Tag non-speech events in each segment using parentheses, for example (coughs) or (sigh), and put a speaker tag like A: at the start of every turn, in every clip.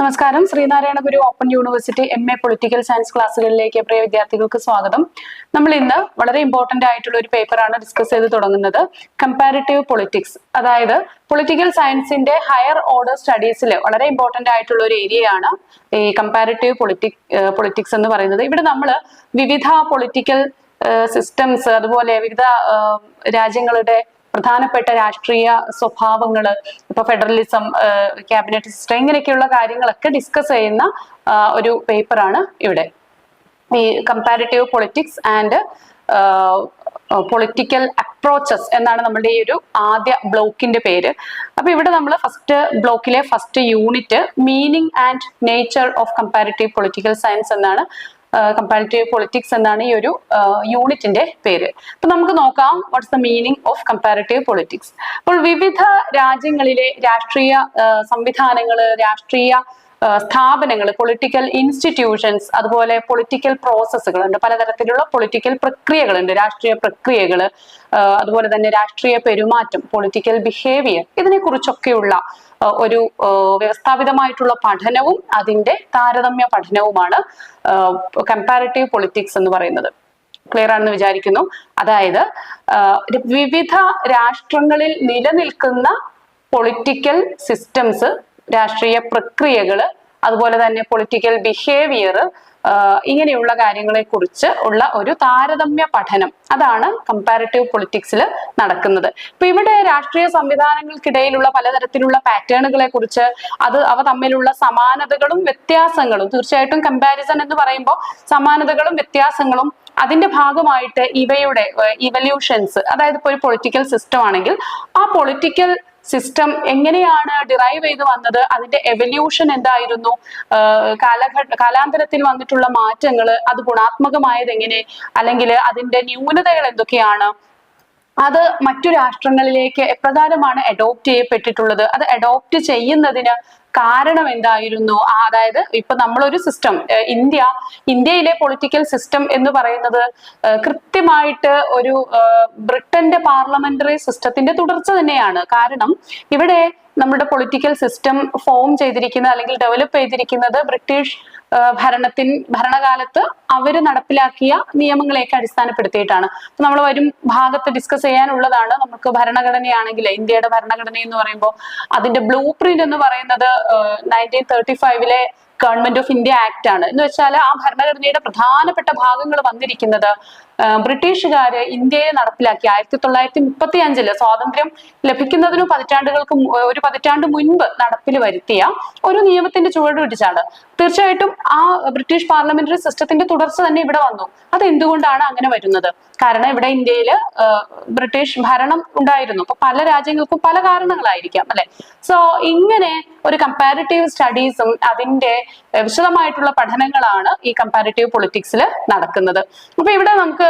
A: നമസ്കാരം. Sreenarayana Guru open university M A political science ക്ലാസ്സുകളിലേക്ക് പ്രിയ വിദ്യാർത്ഥികൾക്ക് സ്വാഗതം. നമ്മൾ ഇന്ന് വളരെ ഇമ്പോർട്ടന്റ് ആയിട്ടുള്ള ഒരു പേപ്പറാണ് ഡിസ്കസ് ചെയ്ത് തുടങ്ങുന്നത്. കമ്പാരിറ്റീവ് പൊളിറ്റിക്സ് അതായത് പൊളിറ്റിക്കൽ സയൻസിന്റെ ഹയർ ഓർഡർ സ്റ്റഡീസിൽ വളരെ ഇമ്പോർട്ടന്റ് ആയിട്ടുള്ള ഒരു ഏരിയയാണ് ഈ കമ്പാരിറ്റീവ് പൊളിറ്റിക് പൊളിറ്റിക്സ് എന്ന് പറയുന്നത്. ഇവിടെ നമ്മൾ വിവിധ പൊളിറ്റിക്കൽ സിസ്റ്റംസ് അതുപോലെ വിവിധ രാജ്യങ്ങളുടെ പ്രധാനപ്പെട്ട രാഷ്ട്രീയ സ്വഭാവങ്ങൾ ഇപ്പൊ ഫെഡറലിസം ക്യാബിനറ്റ് സിസ്റ്റം ഇങ്ങനെയൊക്കെയുള്ള കാര്യങ്ങളൊക്കെ ഡിസ്കസ് ചെയ്യുന്ന ഒരു പേപ്പറാണ് ഇവിടെ. ഈ comparative politics and political approaches എന്നാണ് നമ്മുടെ ഈ ഒരു ആദ്യ ബ്ലോക്കിന്റെ പേര്. അപ്പൊ ഇവിടെ നമ്മൾ ഫസ്റ്റ് ബ്ലോക്കിലെ first unit meaning and nature of comparative political science എന്നാണ് കമ്പാരിറ്റീവ് പൊളിറ്റിക്സ് എന്നാണ് ഈ ഒരു യൂണിറ്റിന്റെ പേര്. അപ്പൊ നമുക്ക് നോക്കാം what's the meaning of comparative politics അപ്പോൾ വിവിധ രാജ്യങ്ങളിലെ രാഷ്ട്രീയ സംവിധാനങ്ങൾ രാഷ്ട്രീയ സ്ഥാപനങ്ങൾ പൊളിറ്റിക്കൽ ഇൻസ്റ്റിറ്റ്യൂഷൻസ് അതുപോലെ പൊളിറ്റിക്കൽ പ്രോസസ്സുകൾ ഉണ്ട്. പലതരത്തിലുള്ള പൊളിറ്റിക്കൽ പ്രക്രിയകളുണ്ട്. രാഷ്ട്രീയ പ്രക്രിയകൾ അതുപോലെ തന്നെ രാഷ്ട്രീയ പെരുമാറ്റം പൊളിറ്റിക്കൽ ബിഹേവിയർ ഇതിനെ കുറിച്ചൊക്കെയുള്ള ഒരു വ്യവസ്ഥാപിതമായിട്ടുള്ള പഠനവും അതിന്റെ താരതമ്യ പഠനവുമാണ് കമ്പാരിറ്റീവ് പൊളിറ്റിക്സ് എന്ന് പറയുന്നത്. ക്ലിയർ ആണെന്ന് വിചാരിക്കുന്നു? അതായത് വിവിധ രാഷ്ട്രങ്ങളിൽ നിലനിൽക്കുന്ന പൊളിറ്റിക്കൽ സിസ്റ്റംസ് രാഷ്ട്രീയ പ്രക്രിയകൾ അതുപോലെ തന്നെ പൊളിറ്റിക്കൽ ബിഹേവിയർ ഇങ്ങനെയുള്ള കാര്യങ്ങളെ കുറിച്ച് ഉള്ള ഒരു താരതമ്യ പഠനം. അതാണ് കമ്പാരിറ്റീവ് പൊളിറ്റിക്സിൽ നടക്കുന്നത്. ഇപ്പൊ ഇവിടെ രാഷ്ട്രീയ സംവിധാനങ്ങൾക്കിടയിലുള്ള പലതരത്തിലുള്ള പാറ്റേണുകളെ കുറിച്ച് അത് അവ തമ്മിലുള്ള സമാനതകളും വ്യത്യാസങ്ങളും തീർച്ചയായിട്ടും കമ്പാരിസൺ എന്ന് പറയുമ്പോൾ സമാനതകളും വ്യത്യാസങ്ങളും അതിന്റെ ഭാഗമായിട്ട് ഇവയുടെ ഇവല്യൂഷൻസ് അതായത് ഇപ്പോൾ ഒരു പൊളിറ്റിക്കൽ സിസ്റ്റം ആണെങ്കിൽ ആ പൊളിറ്റിക്കൽ സിസ്റ്റം എങ്ങനെയാണ് ഡിറൈവ് ചെയ്ത് വന്നത്? അതിന്റെ എവല്യൂഷൻ എന്തായിരുന്നു? കാലഘട്ട കാലാന്തരത്തിൽ വന്നിട്ടുള്ള മാറ്റങ്ങൾ അത് ഗുണാത്മകമായത് എങ്ങനെ? അല്ലെങ്കിൽ അതിന്റെ ന്യൂനതകൾ എന്തൊക്കെയാണ്? അത് മറ്റു രാഷ്ട്രങ്ങളിലേക്ക് എപ്രകാരമാണ് അഡോപ്റ്റ് ചെയ്യപ്പെട്ടിട്ടുള്ളത്? അത് അഡോപ്റ്റ് ചെയ്യുന്നതിന് കാരണം എന്തായിരുന്നു? അതായത് ഇപ്പൊ നമ്മളൊരു സിസ്റ്റം ഇന്ത്യ ഇന്ത്യയിലെ പൊളിറ്റിക്കൽ സിസ്റ്റം എന്ന് പറയുന്നത് കൃത്യമായിട്ട് ഒരു ബ്രിട്ടന്റെ പാർലമെന്ററി സിസ്റ്റത്തിന്റെ തുടർച്ച തന്നെയാണ്. കാരണം ഇവിടെ നമ്മുടെ പൊളിറ്റിക്കൽ സിസ്റ്റം ഫോം ചെയ്തിരിക്കുന്നത് അല്ലെങ്കിൽ ഡെവലപ്പ് ചെയ്തിരിക്കുന്നത് ബ്രിട്ടീഷ് ഭരണത്തിൻ ഭരണകാലത്ത് അവർ നടപ്പിലാക്കിയ നിയമങ്ങളെയൊക്കെ അടിസ്ഥാനപ്പെടുത്തിയിട്ടാണ്. അപ്പൊ നമ്മൾ വരും ഭാഗത്ത് ഡിസ്കസ് ചെയ്യാനുള്ളതാണ് നമുക്ക് ഭരണഘടനയാണെങ്കിൽ ഇന്ത്യയുടെ ഭരണഘടന എന്ന് പറയുമ്പോൾ അതിന്റെ ബ്ലൂ പ്രിന്റ് എന്ന് പറയുന്നത് നയന്റീൻ തേർട്ടി ഫൈവിലെ ഗവൺമെന്റ് ഓഫ് ഇന്ത്യ ആക്ട് ആണ്. എന്ന് വെച്ചാൽ ആ ഭരണഘടനയുടെ പ്രധാനപ്പെട്ട ഭാഗങ്ങൾ വന്നിരിക്കുന്നത് ബ്രിട്ടീഷുകാര് ഇന്ത്യയെ നടപ്പിലാക്കി ആയിരത്തി തൊള്ളായിരത്തി മുപ്പത്തി അഞ്ചിൽ സ്വാതന്ത്ര്യം ലഭിക്കുന്നതിനു പതിറ്റാണ്ടുകൾക്ക് ഒരു പതിറ്റാണ്ട് മുൻപ് നടപ്പിൽ വരുത്തിയ ഒരു നിയമത്തിന്റെ ചുവട് പിടിച്ചാണ്. തീർച്ചയായിട്ടും ആ ബ്രിട്ടീഷ് പാർലമെന്ററി സിസ്റ്റത്തിന്റെ തുടർച്ച തന്നെ ഇവിടെ വന്നു. അത് എന്തുകൊണ്ടാണ് അങ്ങനെ വരുന്നത്? കാരണം ഇവിടെ ഇന്ത്യയിൽ ബ്രിട്ടീഷ് ഭരണം ഉണ്ടായിരുന്നു. അപ്പൊ പല രാജ്യങ്ങൾക്കും പല കാരണങ്ങളായിരിക്കാം അല്ലെ? സോ ഇങ്ങനെ ഒരു കമ്പാരിറ്റീവ് സ്റ്റഡീസും അതിന്റെ വിശദമായിട്ടുള്ള പഠനങ്ങളാണ് ഈ കമ്പാരിറ്റീവ് പൊളിറ്റിക്സിൽ നടക്കുന്നത്. അപ്പൊ ഇവിടെ നമുക്ക്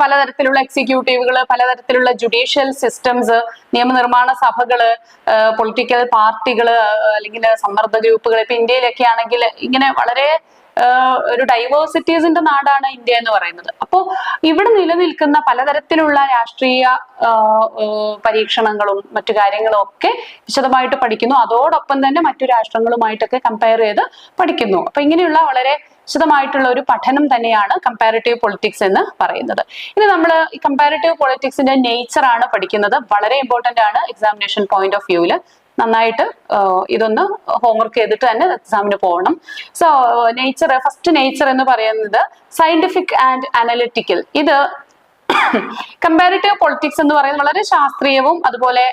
A: പലതരത്തിലുള്ള എക്സിക്യൂട്ടീവുകൾ പലതരത്തിലുള്ള ജുഡീഷ്യൽ സിസ്റ്റംസ് നിയമനിർമ്മാണ സഭകൾ പൊളിറ്റിക്കൽ പാർട്ടികൾ അല്ലെങ്കിൽ സമ്മർദ്ദ ഗ്രൂപ്പുകൾ ഇപ്പൊ ഇന്ത്യയിലൊക്കെ ആണെങ്കിൽ ഇങ്ങനെ വളരെ ഒരു ഡൈവേഴ്സിറ്റീസിന്റെ നാടാണ് ഇന്ത്യ എന്ന് പറയുന്നത്. അപ്പോൾ ഇവിടെ നിലനിൽക്കുന്ന പലതരത്തിലുള്ള രാഷ്ട്രീയ പരീക്ഷണങ്ങളും മറ്റു കാര്യങ്ങളും ഒക്കെ വിശദമായിട്ട് പഠിക്കുന്നു. അതോടൊപ്പം തന്നെ മറ്റു രാഷ്ട്രങ്ങളുമായിട്ടൊക്കെ കമ്പയർ ചെയ്ത് പഠിക്കുന്നു. അപ്പൊ ഇങ്ങനെയുള്ള വളരെ വിശദമായിട്ടുള്ള ഒരു പഠനം തന്നെയാണ് കമ്പാരിറ്റീവ് പൊളിറ്റിക്സ് എന്ന് പറയുന്നത്. ഇനി നമ്മൾ ഈ കമ്പാരിറ്റീവ് പൊളിറ്റിക്സിന്റെ നേച്ചർ ആണ് പഠിക്കുന്നത്. വളരെ ഇമ്പോർട്ടന്റ് ആണ് എക്സാമിനേഷൻ പോയിന്റ് ഓഫ് വ്യൂവിൽ നന്നായിട്ട് ഇതൊന്ന് ഹോംവർക്ക് ചെയ്തിട്ട് തന്നെ എക്സാമിന് പോകണം. സോ നേച്ചർ ഫസ്റ്റ് നേച്ചർ എന്ന് പറയുന്നത് സയന്റിഫിക് ആൻഡ് അനലിറ്റിക്കൽ ഇത് കമ്പാരിറ്റീവ് പൊളിറ്റിക്സ് എന്ന് പറയുന്നത് വളരെ ശാസ്ത്രീയവും അതുപോലെ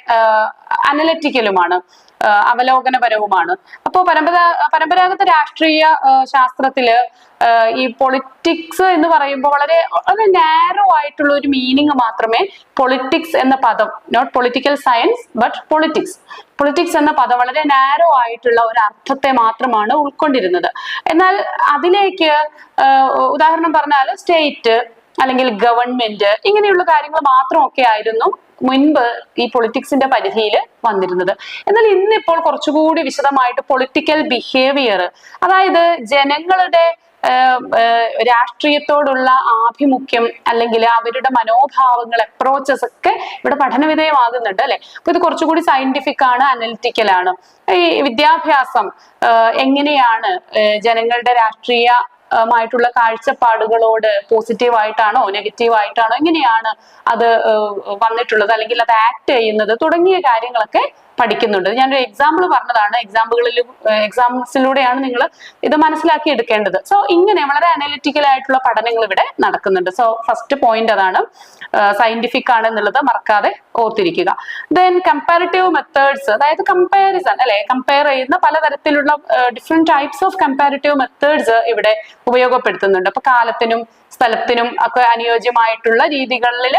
A: അനലറ്റിക്കലുമാണ് അവലോകനപരവുമാണ്. അപ്പോൾ പരമ്പരാ പരമ്പരാഗത രാഷ്ട്രീയ ശാസ്ത്രത്തിൽ ഈ പൊളിറ്റിക്സ് എന്ന് പറയുമ്പോൾ വളരെ വളരെ നാരോ ആയിട്ടുള്ള ഒരു മീനിങ് മാത്രമേ പൊളിറ്റിക്സ് എന്ന പദം not political science but politics politics എന്ന പദം വളരെ നാരോ ആയിട്ടുള്ള ഒരു അർത്ഥത്തെ മാത്രമാണ് ഉൾക്കൊണ്ടിരുന്നത്. എന്നാൽ അതിലേക്ക് ഉദാഹരണം പറഞ്ഞാൽ സ്റ്റേറ്റ് അല്ലെങ്കിൽ ഗവൺമെന്റ് ഇങ്ങനെയുള്ള കാര്യങ്ങൾ മാത്രമൊക്കെ ആയിരുന്നു മുൻപ് ഈ പൊളിറ്റിക്സിന്റെ പരിധിയിൽ വന്നിരുന്നത്. എന്നാൽ ഇന്നിപ്പോൾ കുറച്ചുകൂടി വിശദമായിട്ട് പൊളിറ്റിക്കൽ ബിഹേവിയർ അതായത് ജനങ്ങളുടെ രാഷ്ട്രീയത്തോടുള്ള ആഭിമുഖ്യം അല്ലെങ്കിൽ അവരുടെ മനോഭാവങ്ങൾ അപ്രോച്ചസ് ഒക്കെ ഇവിടെ പഠനവിധേയമാകുന്നുണ്ട് അല്ലെ? അപ്പൊ ഇത് കുറച്ചുകൂടി സയന്റിഫിക് ആണ് അനലിറ്റിക്കൽ ആണ്. ഈ വിദ്യാഭ്യാസം എങ്ങനെയാണ് ജനങ്ങളുടെ രാഷ്ട്രീയ മായിട്ടുള്ള കാഴ്ചപ്പാടുകളോട് പോസിറ്റീവ് ആയിട്ടാണോ നെഗറ്റീവ് ആയിട്ടാണോ എങ്ങനെയാണ് അത് വന്നിട്ടുള്ളത് അല്ലെങ്കിൽ അത് ആക്ട് ചെയ്യുന്നത് തുടങ്ങിയ കാര്യങ്ങളൊക്കെ പഠിക്കുന്നുണ്ട്. ഞാനൊരു എക്സാമ്പിൾ പറഞ്ഞതാണ്. എക്സാമ്പിളിൽ എക്സാംസിലൂടെയാണ് നിങ്ങൾ ഇത് മനസ്സിലാക്കി എടുക്കേണ്ടത്. സോ ഇങ്ങനെ വളരെ അനലിറ്റിക്കൽ ആയിട്ടുള്ള പഠനങ്ങൾ ഇവിടെ നടക്കുന്നുണ്ട്. സോ ഫസ്റ്റ് പോയിന്റ് അതാണ് സയന്റിഫിക് ആണ് എന്നുള്ളത് മറക്കാതെ ഓർത്തിരിക്കുക. ദെൻ കമ്പാരിറ്റീവ് മെത്തേഡ്സ് അതായത് കമ്പാരിസൺ അല്ലെ? കമ്പയർ ചെയ്യുന്ന പലതരത്തിലുള്ള different types of comparative methods ഇവിടെ ഉപയോഗപ്പെടുത്തുന്നുണ്ട്. അപ്പൊ കാലത്തിനും സ്ഥലത്തിനും ഒക്കെ അനുയോജ്യമായിട്ടുള്ള രീതികളിൽ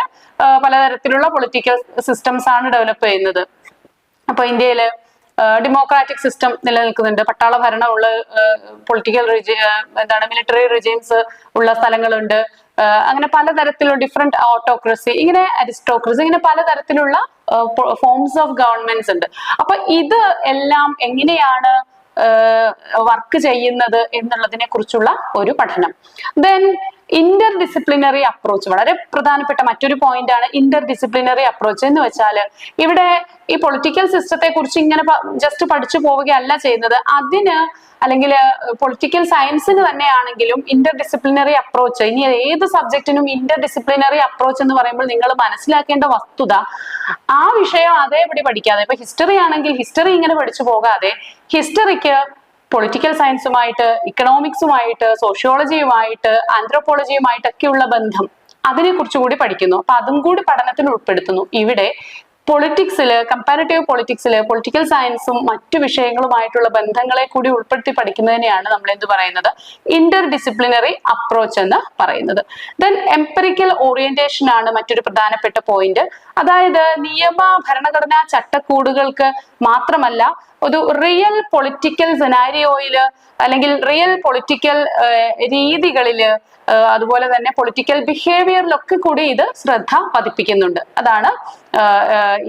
A: പലതരത്തിലുള്ള പൊളിറ്റിക്കൽ സിസ്റ്റംസ് ആണ് ഡെവലപ്പ് ചെയ്യുന്നത്. അപ്പൊ ഇന്ത്യയിൽ ഡെമോക്രാറ്റിക് സിസ്റ്റം നിലനിൽക്കുന്നുണ്ട്. പട്ടാള ഭരണമുള്ള പൊളിറ്റിക്കൽ എന്താണ് മിലിറ്ററി റിജീംസ് ഉള്ള സ്ഥലങ്ങളുണ്ട്. അങ്ങനെ പലതരത്തിലുള്ള ഡിഫറെന്റ് ഓട്ടോക്രസി ഇങ്ങനെ അരിസ്റ്റോക്രസി ഇങ്ങനെ പലതരത്തിലുള്ള ഫോംസ് ഓഫ് ഗവൺമെന്റ്സ് ഉണ്ട്. അപ്പൊ ഇത് എല്ലാം എങ്ങനെയാണ് വർക്ക് ചെയ്യുന്നത് എന്നുള്ളതിനെ കുറിച്ചുള്ള ഒരു പഠനം. ദെൻ ഇന്റർ ഡിസിപ്ലിനറി അപ്രോച്ച് വളരെ പ്രധാനപ്പെട്ട മറ്റൊരു പോയിന്റ് ആണ് ഇന്റർ ഡിസിപ്ലിനറി അപ്രോച്ച് എന്ന് വെച്ചാൽ ഇവിടെ ഈ പൊളിറ്റിക്കൽ സിസ്റ്റത്തെ കുറിച്ച് ഇങ്ങനെ ജസ്റ്റ് പഠിച്ചു പോവുകയല്ല ചെയ്യുന്നത്. അതിന് അല്ലെങ്കിൽ പൊളിറ്റിക്കൽ സയൻസിന് തന്നെയാണെങ്കിലും ഇന്റർ ഡിസിപ്ലിനറി അപ്രോച്ച് ഇനി ഏത് സബ്ജക്റ്റിനും ഇന്റർ ഡിസിപ്ലിനറി അപ്രോച്ച് എന്ന് പറയുമ്പോൾ നിങ്ങൾ മനസ്സിലാക്കേണ്ട വസ്തുത ആ വിഷയം അതേപടി പഠിക്കാതെ. ഇപ്പൊ ഹിസ്റ്ററി ആണെങ്കിൽ ഹിസ്റ്ററി ഇങ്ങനെ പഠിച്ചു പോകാതെ ഹിസ്റ്ററിക്ക് പൊളിറ്റിക്കൽ സയൻസുമായിട്ട് ഇക്കണോമിക്സുമായിട്ട് സോഷ്യോളജിയുമായിട്ട് ആന്ത്രോപോളജിയുമായിട്ടൊക്കെയുള്ള ബന്ധം അതിനെ കുറിച്ചുകൂടി പഠിക്കുന്നു. അപ്പൊ അതും കൂടി പഠനത്തിൽ ഉൾപ്പെടുത്തുന്നു. ഇവിടെ പൊളിറ്റിക്സിൽ കമ്പാരിറ്റീവ് പൊളിറ്റിക്സിൽ പൊളിറ്റിക്കൽ സയൻസും മറ്റു വിഷയങ്ങളുമായിട്ടുള്ള ബന്ധങ്ങളെ കൂടി ഉൾപ്പെടുത്തി പഠിക്കുന്നതിനെയാണ് നമ്മൾ എന്ത് പറയുന്നത്? ഇന്റർ ഡിസിപ്ലിനറി അപ്രോച്ച് എന്ന് പറയുന്നത്. ദെൻ എംപെറിക്കൽ ഓറിയന്റേഷൻ ആണ് മറ്റൊരു പ്രധാനപ്പെട്ട പോയിന്റ് അതായത് നിയമ ഭരണഘടനാ ചട്ടക്കൂടുകൾക്ക് മാത്രമല്ല ഒരു റിയൽ പൊളിറ്റിക്കൽ സെനാരിയോയിൽ അല്ലെങ്കിൽ റിയൽ പൊളിറ്റിക്കൽ രീതികളിൽ അതുപോലെ തന്നെ പൊളിറ്റിക്കൽ ബിഹേവിയറിലൊക്കെ കൂടി ഇത് ശ്രദ്ധ പതിപ്പിക്കുന്നുണ്ട്. അതാണ്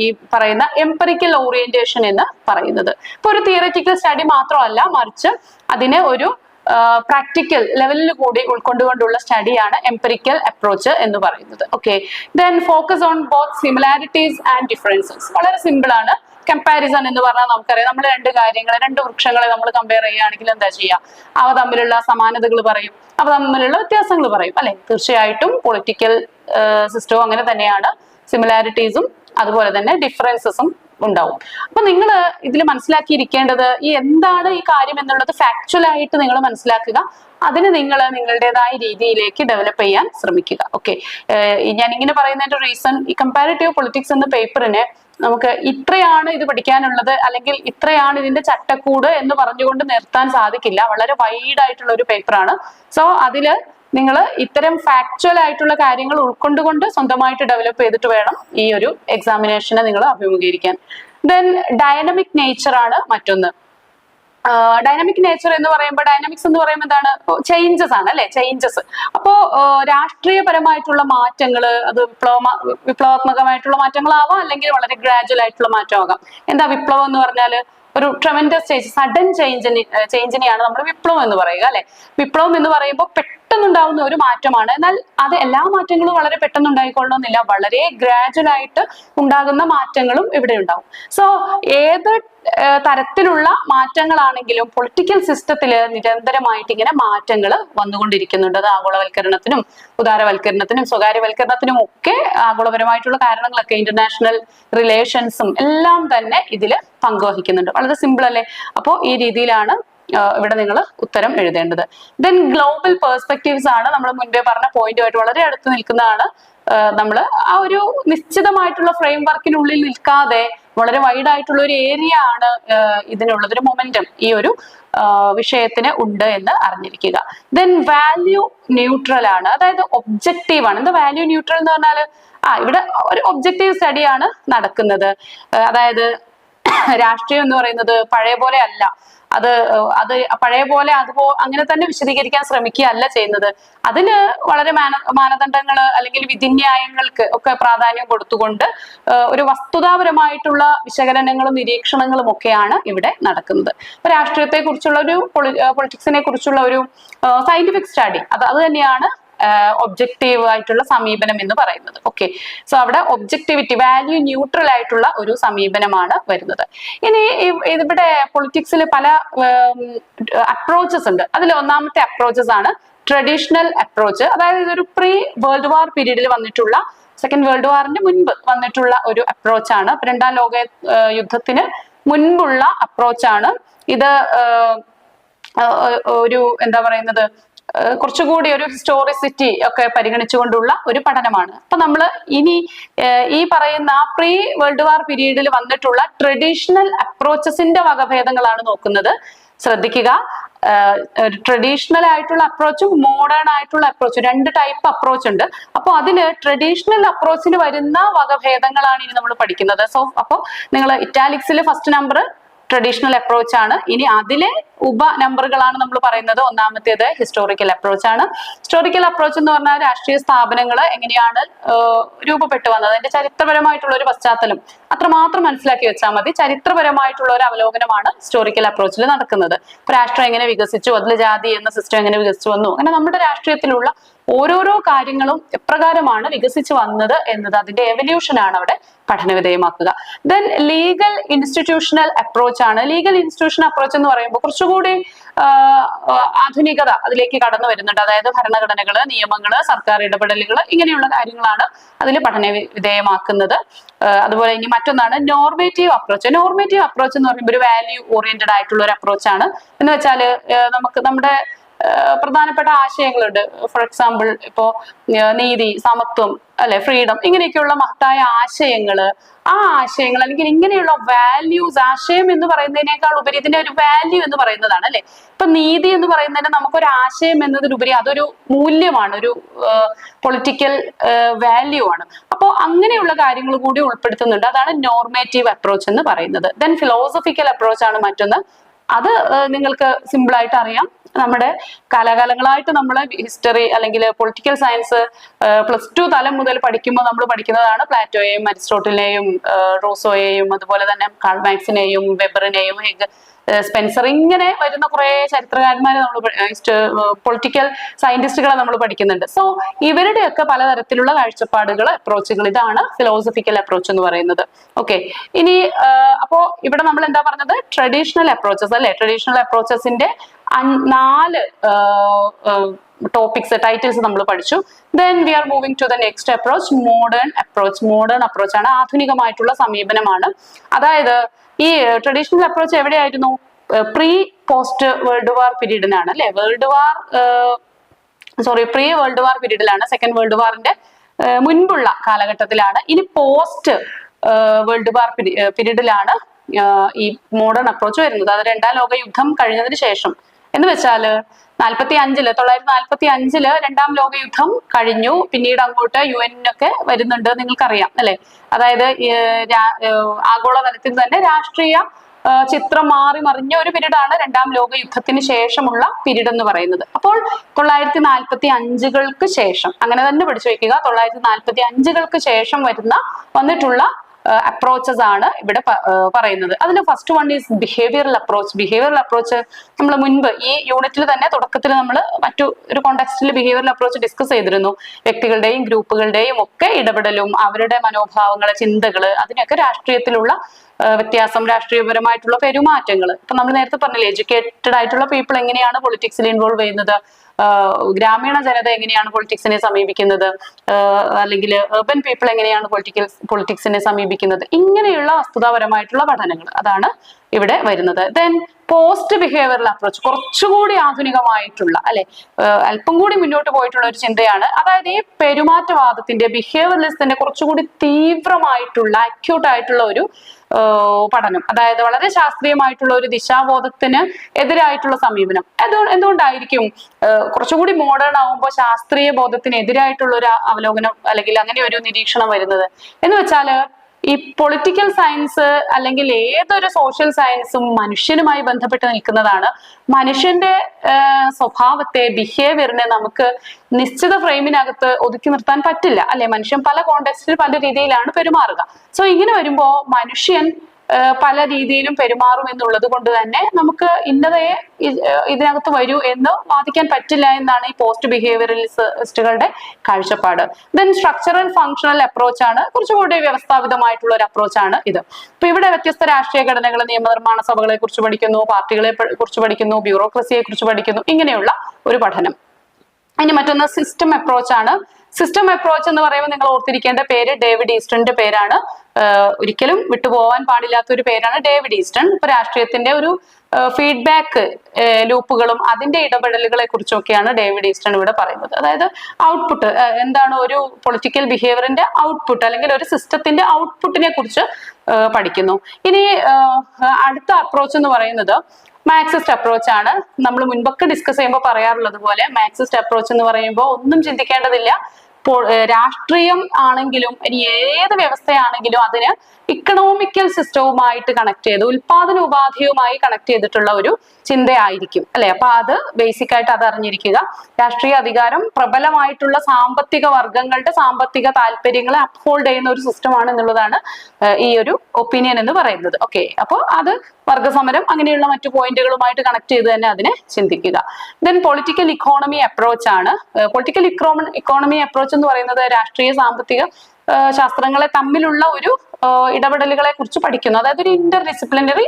A: ഈ പറയുന്ന എംപറിക്കൽ ഓറിയന്റേഷൻ എന്ന് പറയുന്നത്. ഇപ്പൊ ഒരു തിയററ്റിക്കൽ സ്റ്റഡി മാത്രമല്ല മറിച്ച് അതിനെ ഒരു പ്രാക്ടിക്കൽ ലെവലിൽ കൂടി ഉൾക്കൊണ്ടുകൊണ്ടുള്ള സ്റ്റഡിയാണ് എംപെറിക്കൽ അപ്രോച്ച് എന്ന് പറയുന്നത്. Okay then focus on both similarities and differences വളരെ സിമ്പിൾ ആണ്. കമ്പാരിസൺ എന്ന് പറഞ്ഞാൽ നമുക്കറിയാം. നമ്മൾ രണ്ട് കാര്യങ്ങൾ രണ്ട് വൃക്ഷങ്ങളെ നമ്മൾ കമ്പയർ ചെയ്യുകയാണെങ്കിൽ എന്താ ചെയ്യുക? അവ തമ്മിലുള്ള സമാനതകൾ പറയും. അവ തമ്മിലുള്ള വ്യത്യാസങ്ങൾ പറയും. അല്ലെ? തീർച്ചയായിട്ടും പൊളിറ്റിക്കൽ സിസ്റ്റവും അങ്ങനെ തന്നെയാണ്. സിമിലാരിറ്റീസും അതുപോലെ തന്നെ ഡിഫറൻസസും ഉണ്ടാവും. അപ്പൊ നിങ്ങൾ ഇതിൽ മനസ്സിലാക്കിയിരിക്കേണ്ടത് ഈ എന്താണ് ഈ കാര്യം എന്നുള്ളത് ഫാക്ച്വൽ ആയിട്ട് നിങ്ങൾ മനസ്സിലാക്കുക. അതിന് നിങ്ങൾ നിങ്ങളുടേതായ രീതിയിലേക്ക് ഡെവലപ്പ് ചെയ്യാൻ ശ്രമിക്കുക. ഓക്കെ ഞാൻ ഇങ്ങനെ പറയുന്നതിന്റെ റീസൺ ഈ കമ്പാരിറ്റീവ് പൊളിറ്റിക്സ് എന്ന പേപ്പറിന് നമുക്ക് ഇത്രയാണ് ഇത് പഠിക്കാനുള്ളത് അല്ലെങ്കിൽ ഇത്രയാണ് ഇതിന്റെ ചട്ടക്കൂട് എന്ന് പറഞ്ഞുകൊണ്ട് നിർത്താൻ സാധിക്കില്ല. വളരെ വൈഡ് ആയിട്ടുള്ള ഒരു പേപ്പറാണ് സോ അതിൽ നിങ്ങൾ ഇത്തരം ഫാക്ച്വൽ ആയിട്ടുള്ള കാര്യങ്ങൾ ഉൾക്കൊണ്ടുകൊണ്ട് സ്വന്തമായിട്ട് ഡെവലപ്പ് ചെയ്തിട്ട് വേണം ഈ ഒരു എക്സാമിനേഷനെ നിങ്ങൾ അഭിമുഖീകരിക്കാൻ. ദെൻ ഡയനമിക് നേച്ചർ ആണ് മറ്റൊന്ന്. ഡൈനാമിക് നേച്ചർ എന്ന് പറയുമ്പോൾ ഡൈനാമിക്സ് എന്ന് പറയുമ്പോൾ എന്താണ്? ചേഞ്ചസ് ആണ് അല്ലെ? ചേഞ്ചസ് അപ്പോ രാഷ്ട്രീയപരമായിട്ടുള്ള മാറ്റങ്ങൾ അത് വിപ്ലവ വിപ്ലവാത്മകമായിട്ടുള്ള മാറ്റങ്ങളാവാം അല്ലെങ്കിൽ വളരെ ഗ്രാജുവൽ ആയിട്ടുള്ള മാറ്റമാകാം. എന്താ വിപ്ലവം എന്ന് പറഞ്ഞാൽ ഒരു ട്രമെൻഡസ് ചേഞ്ച് സഡൻ ചേഞ്ചിന് ചേഞ്ചിനെയാണ് നമ്മൾ വിപ്ലവം എന്ന് പറയുക അല്ലെ? വിപ്ലവം എന്ന് പറയുമ്പോൾ പെട്ടെന്നുണ്ടാവുന്ന ഒരു മാറ്റമാണ്. എന്നാൽ അത് എല്ലാ മാറ്റങ്ങളും വളരെ പെട്ടെന്ന് ഉണ്ടായിക്കൊള്ളണമെന്നില്ല വളരെ ഗ്രാജുവൽ ആയിട്ട് ഉണ്ടാകുന്ന മാറ്റങ്ങളും ഇവിടെ ഉണ്ടാവും. സോ ഏത് തരത്തിലുള്ള മാറ്റങ്ങളാണെങ്കിലും പൊളിറ്റിക്കൽ സിസ്റ്റത്തിൽ നിരന്തരമായിട്ട് ഇങ്ങനെ മാറ്റങ്ങൾ വന്നുകൊണ്ടിരിക്കുന്നുണ്ട്. അത് ആഗോളവൽക്കരണത്തിനും ഉദാരവൽക്കരണത്തിനും സ്വകാര്യവൽക്കരണത്തിനും ഒക്കെ ആഗോളപരമായിട്ടുള്ള കാരണങ്ങളൊക്കെ ഇന്റർനാഷണൽ റിലേഷൻസും എല്ലാം തന്നെ ഇതിൽ പങ്കുവഹിക്കുന്നുണ്ട്. വളരെ സിമ്പിൾ അല്ലേ? അപ്പോൾ ഈ രീതിയിലാണ് ഇവിടെ നിങ്ങൾ ഉത്തരം എഴുതേണ്ടത്. ദെൻ ഗ്ലോബൽ പേഴ്സ്പെക്ടീവ്സ് ആണ് നമ്മൾ മുൻപേ പറഞ്ഞ പോയിന്റുമായിട്ട് വളരെ അടുത്ത് നിൽക്കുന്നതാണ് നമ്മൾ ആ ഒരു നിശ്ചിതമായിട്ടുള്ള ഫ്രെയിം വർക്കിനുള്ളിൽ നിൽക്കാതെ വളരെ വൈഡ് ആയിട്ടുള്ള ഒരു ഏരിയ ആണ് ഇതിനുള്ളത് ഒരു മൊമെന്റം ഈ ഒരു വിഷയത്തിന് ഉണ്ട് എന്ന് അറിഞ്ഞിരിക്കുക. ദെൻ വാല്യൂ ന്യൂട്രൽ ആണ് അതായത് ഒബ്ജക്റ്റീവ് ആണ്. എന്താ വാല്യൂ ന്യൂട്രൽ എന്ന് പറഞ്ഞാൽ ആ ഇവിടെ ഒരു ഒബ്ജക്റ്റീവ് സ്റ്റഡിയാണ് നടക്കുന്നത്. അതായത് (coughs) രാഷ്ട്രീയം എന്ന് പറയുന്നത് പഴയ പോലെ അല്ല. അത് അത് പഴയ പോലെ അതുപോ അങ്ങനെ തന്നെ വിശദീകരിക്കാൻ ശ്രമിക്കുകയല്ല ചെയ്യുന്നത്. അതിന് വളരെ മാന മാനദണ്ഡങ്ങൾ അല്ലെങ്കിൽ വിധിന്യായങ്ങൾക്ക് ഒക്കെ പ്രാധാന്യം കൊടുത്തുകൊണ്ട് ഒരു വസ്തുതാപരമായിട്ടുള്ള വിശകലനങ്ങളും നിരീക്ഷണങ്ങളും ഒക്കെയാണ് ഇവിടെ നടക്കുന്നത്. അപ്പൊ രാഷ്ട്രീയത്തെ കുറിച്ചുള്ള ഒരു പൊളിറ്റിക്സിനെ കുറിച്ചുള്ള ഒരു സയന്റിഫിക് സ്റ്റഡി അത് അത് തന്നെയാണ് ഒബ്ജക്റ്റീവ് ആയിട്ടുള്ള സമീപനം എന്ന് പറയുന്നത്. ഓക്കെ സോ അവിടെ ഒബ്ജക്ടിവിറ്റി വാല്യൂ ന്യൂട്രൽ ആയിട്ടുള്ള ഒരു സമീപനമാണ് വരുന്നത്. ഇനി ഇവിടെ പൊളിറ്റിക്സിൽ പല അപ്രോച്ചസ് ഉണ്ട്. അതിൽ ഒന്നാമത്തെ അപ്രോച്ചസ് ആണ് ട്രഡീഷണൽ അപ്രോച്ച് അതായത് ഇതൊരു പ്രീ വേൾഡ് വാർ പീരീഡിൽ വന്നിട്ടുള്ള സെക്കൻഡ് വേൾഡ് വാറിന്റെ മുൻപ് വന്നിട്ടുള്ള ഒരു അപ്രോച്ചാണ് രണ്ടാം ലോക യുദ്ധത്തിന് മുൻപുള്ള അപ്രോച്ചാണ് ഇത് ഒരു എന്താ പറയുന്നത് കുറച്ചുകൂടി ഒരു ഹിസ്റ്റോറിസിറ്റി ഒക്കെ പരിഗണിച്ചുകൊണ്ടുള്ള ഒരു പഠനമാണ്. അപ്പൊ നമ്മൾ ഇനി ഈ പറയുന്ന പ്രീ വേൾഡ് വാർ പീരീഡിൽ വന്നിട്ടുള്ള ട്രഡീഷണൽ അപ്രോച്ചസിന്റെ വകഭേദങ്ങളാണ് നോക്കുന്നത്. ശ്രദ്ധിക്കുക. ട്രഡീഷണൽ ആയിട്ടുള്ള അപ്രോച്ചും മോഡേൺ ആയിട്ടുള്ള അപ്രോച്ചും രണ്ട് ടൈപ്പ് അപ്രോച്ച് ഉണ്ട്. അപ്പോൾ അതിൽ ട്രഡീഷണൽ അപ്രോച്ചിന് വരുന്ന വകഭേദങ്ങളാണ് ഇനി നമ്മൾ പഠിക്കുന്നത്. സോ അപ്പോൾ നിങ്ങൾ ഇറ്റാലിക്സിൽ ഫസ്റ്റ് നമ്പർ ട്രഡീഷണൽ അപ്രോച്ച് ആണ്. ഇനി അതിലെ ഉപ നമ്പറുകളാണ് നമ്മൾ പറയുന്നത്. ഒന്നാമത്തേത് ഹിസ്റ്റോറിക്കൽ അപ്രോച്ച് ആണ്. ഹിസ്റ്റോറിക്കൽ അപ്രോച്ച് എന്ന് പറഞ്ഞാൽ രാഷ്ട്രീയ സ്ഥാപനങ്ങൾ എങ്ങനെയാണ് രൂപപ്പെട്ടു വന്നത്. അതിന്റെ ചരിത്രപരമായിട്ടുള്ള ഒരു പശ്ചാത്തലം അത്രമാത്രം മനസ്സിലാക്കി വെച്ചാൽ മതി. ചരിത്രപരമായിട്ടുള്ള ഒരു അവലോകനമാണ് ഹിസ്റ്റോറിക്കൽ അപ്രോച്ചിൽ നടക്കുന്നത്. രാഷ്ട്രം എങ്ങനെ വികസിച്ചു അതിൽ ജാതി എന്ന സിസ്റ്റം എങ്ങനെ വികസിച്ചു വന്നു അങ്ങനെ നമ്മുടെ രാഷ്ട്രീയത്തിലുള്ള ഓരോരോ കാര്യങ്ങളും എപ്രകാരമാണ് വികസിച്ചു വന്നത് എന്നത് അതിന്റെ എവല്യൂഷൻ ആണ് അവിടെ പഠനവിധേയമാക്കുക. ദെൻ ലീഗൽ ഇൻസ്റ്റിറ്റ്യൂഷണൽ അപ്രോച്ച് ആണ്. ലീഗൽ ഇൻസ്റ്റിറ്റ്യൂഷൻ അപ്രോച്ച് എന്ന് പറയുമ്പോൾ കുറച്ചുകൂടി ആധുനികത അതിലേക്ക് കടന്നു വരുന്നുണ്ട്. അതായത് ഭരണഘടനകൾ നിയമങ്ങൾ സർക്കാർ ഇടപെടലുകൾ ഇങ്ങനെയുള്ള കാര്യങ്ങളാണ് അതിൽ പഠന വിധേയമാക്കുന്നത്. അതുപോലെ ഇനി മറ്റൊന്നാണ് നോർമേറ്റീവ് അപ്രോച്ച് നോർമേറ്റീവ് അപ്രോച്ച് എന്ന് പറയുമ്പോൾ ഒരു വാല്യൂ ഓറിയന്റഡ് ആയിട്ടുള്ള ഒരു അപ്രോച്ച് ആണ്. എന്ന് വെച്ചാൽ നമുക്ക് നമ്മുടെ പ്രധാനപ്പെട്ട ആശയങ്ങളുണ്ട്. ഫോർ എക്സാമ്പിൾ ഇപ്പോ നീതി സമത്വം അല്ലെ ഫ്രീഡം ഇങ്ങനെയൊക്കെയുള്ള മഹത്തായ ആശയങ്ങൾ. ആ ആശയങ്ങൾ അല്ലെങ്കിൽ ഇങ്ങനെയുള്ള വാല്യൂസ് ആശയം എന്ന് പറയുന്നതിനേക്കാൾ ഉപരി ഇതിന്റെ ഒരു വാല്യൂ എന്ന് പറയുന്നതാണ് അല്ലെ? ഇപ്പൊ നീതി എന്ന് പറയുന്നതിന് നമുക്കൊരു ആശയം എന്നതിലുപരി അതൊരു മൂല്യമാണ് ഒരു പൊളിറ്റിക്കൽ വാല്യൂ ആണ്. അപ്പോൾ അങ്ങനെയുള്ള കാര്യങ്ങൾ കൂടി ഉൾപ്പെടുത്തുന്നുണ്ട്. അതാണ് നോർമേറ്റീവ് അപ്രോച്ച് എന്ന് പറയുന്നത്. ദെൻ ഫിലോസഫിക്കൽ അപ്രോച്ച് ആണ് മറ്റൊന്ന്. അത് നിങ്ങൾക്ക് സിമ്പിൾ ആയിട്ട് അറിയാം. നമ്മുടെ കാലാകാലങ്ങളായിട്ട് നമ്മൾ ഹിസ്റ്ററി അല്ലെങ്കിൽ പൊളിറ്റിക്കൽ സയൻസ് പ്ലസ് ടു തലം മുതൽ പഠിക്കുമ്പോൾ നമ്മൾ പഠിക്കുന്നതാണ് പ്ലാറ്റോയെയും അരിസ്റ്റോട്ടിലിനെയും റോസോയെയും അതുപോലെ തന്നെ കാൾ മാക്സിനെയും വെബറിനെയും സ്പെൻസർ ഇങ്ങനെ വരുന്ന കുറെ ചരിത്രകാരന്മാരെ നമ്മൾ പൊളിറ്റിക്കൽ സയന്റിസ്റ്റുകളെ നമ്മൾ പഠിക്കുന്നുണ്ട്. സോ ഇവരുടെയൊക്കെ പലതരത്തിലുള്ള കാഴ്ചപ്പാടുകൾ അപ്രോച്ചുകൾ ഇതാണ് ഫിലോസഫിക്കൽ അപ്രോച്ച് എന്ന് പറയുന്നത്. ഓക്കെ. ഇനി അപ്പോ ഇവിടെ നമ്മൾ എന്താ പറഞ്ഞത്? ട്രഡീഷണൽ അപ്രോച്ചസ് അല്ലെ? ട്രഡീഷണൽ അപ്രോച്ചസിന്റെ നാല് ടോപ്പിക്സ് ടൈറ്റിൽസ് നമ്മൾ പഠിച്ചു. Then we are moving to the next approach modern approach modern approach ആണ് ആധുനികമായിട്ടുള്ള സമീപനമാണ്. അതായത് ഈ ട്രഡീഷണൽ അപ്രോച്ച് എവിടെയായിരുന്നു? പ്രീ പോസ്റ്റ് വേൾഡ് വാർ പീരീഡിനാണ് അല്ലെ? World war sorry pre world war പീരീഡിലാണ് second world വാറിന്റെ മുൻപുള്ള കാലഘട്ടത്തിലാണ്. ഇനി പോസ്റ്റ് വേൾഡ് വാർ പീരീഡിലാണ് ഈ മോഡേൺ അപ്രോച്ച് വരുന്നത്. അത് രണ്ടാം ലോക യുദ്ധം കഴിഞ്ഞതിന് ശേഷം. എന്ന് വെച്ചാൽ നാൽപ്പത്തി അഞ്ചിൽ തൊള്ളായിരത്തി നാൽപ്പത്തി അഞ്ചിൽ രണ്ടാം ലോകയുദ്ധം കഴിഞ്ഞു. പിന്നീട് അങ്ങോട്ട് യു ഒക്കെ വരുന്നുണ്ട് നിങ്ങൾക്കറിയാം അല്ലെ? അതായത് ആഗോളതലത്തിൽ തന്നെ രാഷ്ട്രീയ ചിത്രം മാറി മറിഞ്ഞ ഒരു പിരീഡാണ് രണ്ടാം ലോക യുദ്ധത്തിന് ശേഷമുള്ള പിരീഡ് എന്ന് പറയുന്നത്. അപ്പോൾ തൊള്ളായിരത്തി നാൽപ്പത്തി അഞ്ചുകൾക്ക് ശേഷം അങ്ങനെ തന്നെ പിടിച്ചു വെക്കുക തൊള്ളായിരത്തി നാൽപ്പത്തി അഞ്ചുകൾക്ക് ശേഷം വരുന്ന വന്നിട്ടുള്ള അപ്രോച്ചസ് ആണ് ഇവിടെ പറയുന്നത്. അതിൽ first one is behavioural approach behavioural approach നമ്മൾ മുൻപ് ഈ യൂണിറ്റിൽ തന്നെ തുടക്കത്തിൽ നമ്മൾ മറ്റു ഒരു കോണ്ടെക്സ്റ്റിൽ ബിഹേവിയറൽ അപ്രോച്ച് ഡിസ്കസ് ചെയ്തിരുന്നു. വ്യക്തികളുടെയും ഗ്രൂപ്പുകളുടെയും ഒക്കെ ഇടപെടലും അവരുടെ മനോഭാവങ്ങൾ ചിന്തകൾ അതിനൊക്കെ രാഷ്ട്രീയത്തിലുള്ള വ്യത്യാസം രാഷ്ട്രീയപരമായിട്ടുള്ള പെരുമാറ്റങ്ങൾ ഇപ്പൊ നമ്മൾ നേരത്തെ പറഞ്ഞില്ലേ എഡ്യൂക്കേറ്റഡ് ആയിട്ടുള്ള പീപ്പിൾ എങ്ങനെയാണ് പൊളിറ്റിക്സിൽ ഇൻവോൾവ് ചെയ്യുന്നത്? ഗ്രാമീണ ജനത എങ്ങനെയാണ് പൊളിറ്റിക്സിനെ സമീപിക്കുന്നത്? അല്ലെങ്കിൽ ഏർബൻ പീപ്പിൾ എങ്ങനെയാണ് പൊളിറ്റിക്കൽ പൊളിറ്റിക്സിനെ സമീപിക്കുന്നത്? ഇങ്ങനെയുള്ള വസ്തുതാപരമായിട്ടുള്ള പഠനങ്ങൾ അതാണ് ഇവിടെ വരുന്നത്. ദെൻ പോസ്റ്റ് ബിഹേവിയറൽ അപ്രോച്ച് കുറച്ചുകൂടി ആധുനികമായിട്ടുള്ള അല്ലെ അല്പം കൂടി മുന്നോട്ട് പോയിട്ടുള്ള ഒരു ചിന്തയാണ്. അതായത് ഈ പെരുമാറ്റവാദത്തിന്റെ ബിഹേവിയറലിസത്തിന്റെ കുറച്ചുകൂടി തീവ്രമായിട്ടുള്ള അക്യൂട്ട് ആയിട്ടുള്ള ഒരു പഠനം. അതായത് വളരെ ശാസ്ത്രീയമായിട്ടുള്ള ഒരു ദിശാബോധത്തിന് എതിരായിട്ടുള്ള സമീപനം. അത് എന്തുകൊണ്ടായിരിക്കും? കുറച്ചുകൂടി മോഡേൺ ആവുമ്പോൾ ശാസ്ത്രീയ ബോധത്തിന് എതിരായിട്ടുള്ള ഒരു അവലോകനം അല്ലെങ്കിൽ അങ്ങനെ ഒരു നിരീക്ഷണം വരുന്നത്? എന്ന് വെച്ചാൽ ഈ പൊളിറ്റിക്കൽ സയൻസ് അല്ലെങ്കിൽ ഏതൊരു സോഷ്യൽ സയൻസും മനുഷ്യനുമായി ബന്ധപ്പെട്ട് നിൽക്കുന്നതാണ്. മനുഷ്യന്റെ സ്വഭാവത്തെ ബിഹേവിയറിനെ നമുക്ക് നിശ്ചിത ഫ്രെയിമിനകത്ത് ഒതുക്കി നിർത്താൻ പറ്റില്ല. അല്ലെ? മനുഷ്യൻ പല കോണ്ടെക്സ്റ്റിൽ പല രീതിയിലാണ് പെരുമാറുക. സോ ഇങ്ങനെ വരുമ്പോൾ മനുഷ്യൻ പല രീതിയിലും പെരുമാറും എന്നുള്ളത് കൊണ്ട് തന്നെ നമുക്ക് ഇന്നതേ ഇ- ആ, ഇതിനകത്ത് വരൂ എന്ന് വാദിക്കാൻ പറ്റില്ല എന്നാണ് ഈ പോസ്റ്റ് ബിഹേവിയറലിസ്റ്റുകളുടെ കാഴ്ചപ്പാട്. ദെൻ സ്ട്രക്ചറൽ ഫങ്ഷണൽ അപ്രോച്ച് ആണ്. കുറച്ചുകൂടി വ്യവസ്ഥാപിതമായിട്ടുള്ള ഒരു അപ്രോച്ച് ആണ് ഇത്. ഇപ്പൊ ഇവിടെ വ്യത്യസ്ത രാഷ്ട്രീയ ഘടനകൾ നിയമനിർമ്മാണ സഭകളെ കുറിച്ച് പഠിക്കുന്നു പാർട്ടികളെ കുറിച്ച് പഠിക്കുന്നു ബ്യൂറോക്രസിയെ കുറിച്ച് പഠിക്കുന്നു ഇങ്ങനെയുള്ള ഒരു പഠനം. ഇനി മറ്റൊന്ന് സിസ്റ്റം അപ്രോച്ച് ആണ്. സിസ്റ്റം അപ്രോച്ച് എന്ന് പറയുമ്പോൾ നിങ്ങൾ ഓർത്തിരിക്കേണ്ട പേര് ഡേവിഡ് ഈസ്റ്റണിന്റെ പേരാണ്. ഒരിക്കലും വിട്ടുപോകാൻ പാടില്ലാത്ത ഒരു പേരാണ് ഡേവിഡ് ഈസ്റ്റൺ ഇപ്പൊ രാഷ്ട്രീയത്തിന്റെ ഒരു ഫീഡ്ബാക്ക് ലൂപ്പുകളും അതിന്റെ ഇടപെടലുകളെ കുറിച്ചൊക്കെയാണ് ഡേവിഡ് ഈസ്റ്റൺ ഇവിടെ പറയുന്നത്. അതായത് ഔട്ട്പുട്ട് എന്താണ് ഒരു പൊളിറ്റിക്കൽ ബിഹേവിയറിന്റെ ഔട്ട്പുട്ട് അല്ലെങ്കിൽ ഒരു സിസ്റ്റത്തിന്റെ ഔട്ട്പുട്ടിനെ കുറിച്ച് പഠിക്കുന്നു. ഇനി അടുത്ത അപ്രോച്ച് എന്ന് പറയുന്നത് മാക്സിസ്റ്റ് അപ്രോച്ച് ആണ്. നമ്മൾ മുൻപൊക്കെ ഡിസ്കസ് ചെയ്യുമ്പോൾ പറയാറുള്ളത് പോലെ മാക്സിസ്റ്റ് അപ്രോച്ച് എന്ന് പറയുമ്പോൾ ഒന്നും ചിന്തിക്കേണ്ടതില്ല. രാഷ്ട്രീയം ആണെങ്കിലും ഇനി ഏത് വ്യവസ്ഥയാണെങ്കിലും അതിന് ഇക്കണോമിക്കൽ സിസ്റ്റവുമായിട്ട് കണക്ട് ചെയ്ത് ഉൽപാദന ഉപാധിയുമായി കണക്ട് ചെയ്തിട്ടുള്ള ഒരു ചിന്തയായിരിക്കും അല്ലെ? അപ്പൊ അത് ബേസിക് ആയിട്ട് അത് അറിഞ്ഞിരിക്കുക. രാഷ്ട്രീയ അധികാരം പ്രബലമായിട്ടുള്ള സാമ്പത്തിക വർഗങ്ങളുടെ സാമ്പത്തിക താല്പര്യങ്ങളെ അപ്ഹോൾഡ് ചെയ്യുന്ന ഒരു സിസ്റ്റമാണ് എന്നുള്ളതാണ് ഈ ഒരു ഒപ്പീനിയൻ എന്ന് പറയുന്നത്. ഓക്കെ അപ്പോൾ അത് വർഗസമരം അങ്ങനെയുള്ള മറ്റു പോയിന്റുകളുമായിട്ട് കണക്ട് ചെയ്ത് തന്നെ അതിനെ ചിന്തിക്കുക. ദെൻ പൊളിറ്റിക്കൽ ഇക്കോണമി അപ്രോച്ച് ആണ്. പൊളിറ്റിക്കൽ ഇക്കോണമി അപ്രോച്ച് എന്ന് പറയുന്നത് രാഷ്ട്രീയ സാമ്പത്തിക ശാസ്ത്രങ്ങളെ തമ്മിലുള്ള ഒരു ഇടപെടലുകളെ കുറിച്ച് പഠിക്കുന്നു. അതായത് ഒരു ഇന്റർ ഡിസിപ്ലിനറി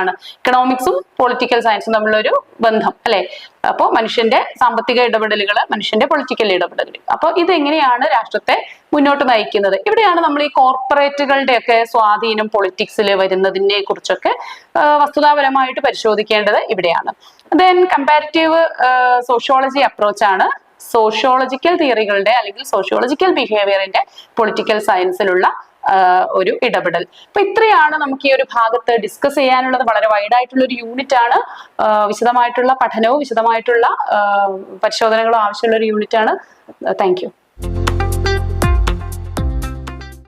A: ആണ്. ഇക്കണോമിക്സും പൊളിറ്റിക്കൽ സയൻസും തമ്മിലൊരു ബന്ധം അല്ലെ? അപ്പോൾ മനുഷ്യന്റെ സാമ്പത്തിക ഇടപെടലുകൾ മനുഷ്യന്റെ പൊളിറ്റിക്കൽ ഇടപെടലുകൾ അപ്പോൾ ഇതെങ്ങനെയാണ് രാഷ്ട്രത്തെ മുന്നോട്ട് നയിക്കുന്നത്? ഇവിടെയാണ് നമ്മൾ ഈ കോർപ്പറേറ്റുകളുടെ ഒക്കെ സ്വാധീനം പൊളിറ്റിക്സിൽ വരുന്നതിനെ കുറിച്ചൊക്കെ വസ്തുതാപരമായിട്ട് പരിശോധിക്കേണ്ടത് ഇവിടെയാണ്. ദെൻ കമ്പാരിറ്റീവ് സോഷ്യോളജി ആണ്. സോഷ്യോളജിക്കൽ തിയറികളുടെ അല്ലെങ്കിൽ സോഷ്യോളജിക്കൽ ബിഹേവിയറിന്റെ പൊളിറ്റിക്കൽ സയൻസിലുള്ള ഒരു ഇടപെടൽ. അപ്പൊ ഇത്രയാണ് നമുക്ക് ഈ ഒരു ഭാഗത്ത് ഡിസ്കസ് ചെയ്യാനുള്ളത്. വളരെ വൈഡ് ആയിട്ടുള്ള ഒരു യൂണിറ്റ് ആണ് വിശദമായിട്ടുള്ള പഠനവും വിശദമായിട്ടുള്ള പരിശോധനകളും ആവശ്യമുള്ള ഒരു യൂണിറ്റ് ആണ് താങ്ക്